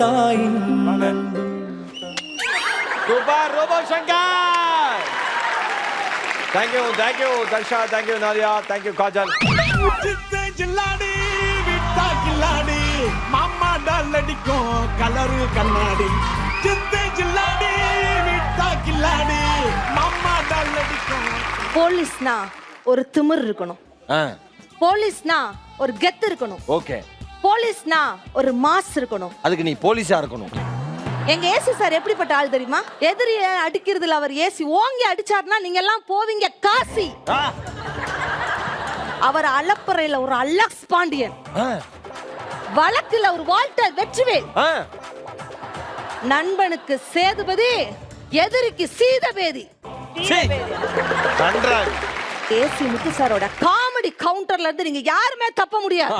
தாயின் super robo Shankar thank you thank you Darsha thank you Nariya thank you Kajal. Sidhu ஜில்லாடி விட்டா கில்லாடி மாமா டால் அடிக்கும் கலரு கண்ணாடி. சித்து ஜில்லாடி விட்டா கில்லாடி மாமா டால் அடிக்கும். போலீஸ்னா ஒரு திமிர் இருக்கணும். போலீஸ்னா ஒரு கெத்து இருக்கணும். ஓகே. போலீஸ்னா ஒரு மாஸ் இருக்கணும். அதுக்கு நீ போலீஸா இருக்கணும். எங்க ஏசி சார் எப்படிப்பட்ட ஆள் தெரியுமா? எதிரிய அடிக்கிறதுல அவர் ஏசி ஓங்கி அடிச்சாருன்னா நீங்க எல்லாம் போவீங்க காசி. அவர் அலப்பறையில ஒரு அலக்ஸ் பாண்டியன். வழக்குல ஒரு வால்டர் வெற்றிவேல். நண்பனுக்கு சேதுபதி எதிரிக்கு சீதபேதி. ஏசி முத்து சாரோட காமெடி கவுண்டர்ல இருந்து நீங்க யாருமே தப்ப முடியாது.